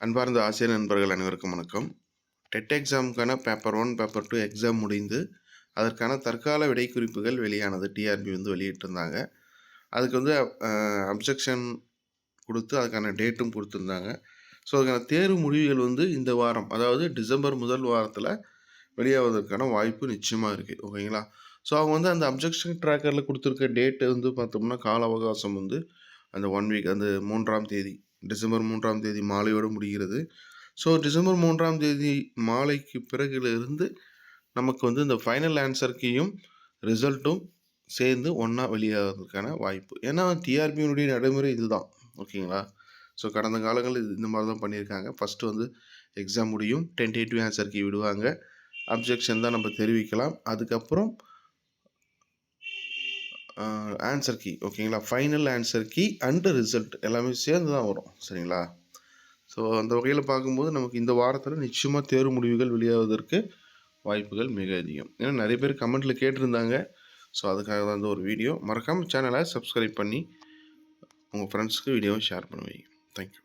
அன்பார்ந்த ஆசிரியர் நண்பர்கள் அனைவருக்கும் வணக்கம். TET எக்ஸாமுக்கான paper one paper two exam முடிந்து அதற்கான தற்கால விடை குறிப்புகள் வெளியானது டிஆர்பி வந்து வெளியிட்டிருந்தாங்க. அதுக்கு வந்து அப்ஜெக்ஷன் கொடுத்து அதுக்கான டேட்டும் கொடுத்துருந்தாங்க. ஸோ அதுக்கான தேர்வு முடிவுகள் வந்து இந்த வாரம் அதாவது டிசம்பர் முதல் வாரத்தில் வெளியாவதற்கான வாய்ப்பு நிச்சயமாக இருக்குது ஓகேங்களா? ஸோ அவங்க வந்து அந்த அப்ஜெக்ஷன் ட்ராக்கரில் கொடுத்துருக்க டேட்டு வந்து பார்த்தோம்னா கால அவகாசம் வந்து அந்த ஒன் வீக் அந்த மூன்றாம் தேதி டிசம்பர் மூன்றாம் தேதி மாலையோடு முடிகிறது. ஸோ டிசம்பர் மூன்றாம் தேதி மாலைக்கு பிறகுலேருந்து நமக்கு வந்து இந்த ஃபைனல் ஆன்சர்க்கையும் ரிசல்ட்டும் சேர்ந்து ஒன்றா வெளியாகிறதுக்கான வாய்ப்பு. ஏன்னா டிஆர்பியினுடைய நடைமுறை இதுதான். ஓகேங்களா? ஸோ கடந்த காலங்களில் இது இந்த மாதிரி தான் பண்ணியிருக்காங்க. ஃபஸ்ட்டு வந்து எக்ஸாம் முடியும். டென்டேட்டிவ் ஆன்சர் கீ விடுவாங்க. அப்ஜெக்ஷன் தான் நம்ம தெரிவிக்கலாம். அதுக்கப்புறம் ஆன்சர் கீ ஓகேங்களா final answer key and result எல்லாமே சேர்ந்து தான் வரும் சரிங்களா? ஸோ அந்த வகையில் பார்க்கும்போது நமக்கு இந்த வாரத்தில் நிச்சயமாக தேர்வு முடிவுகள் வெளியாவதற்கு வாய்ப்புகள் மிக அதிகம். ஏன்னா நிறைய பேர் கமெண்ட்டில் கேட்டிருந்தாங்க. ஸோ அதுக்காக தான் இந்த ஒரு வீடியோ மறக்காமல் சேனலை சப்ஸ்கிரைப் பண்ணி உங்கள் ஃப்ரெண்ட்ஸ்க்கு வீடியோவை ஷேர் பண்ணுவீங்க. தேங்க்யூ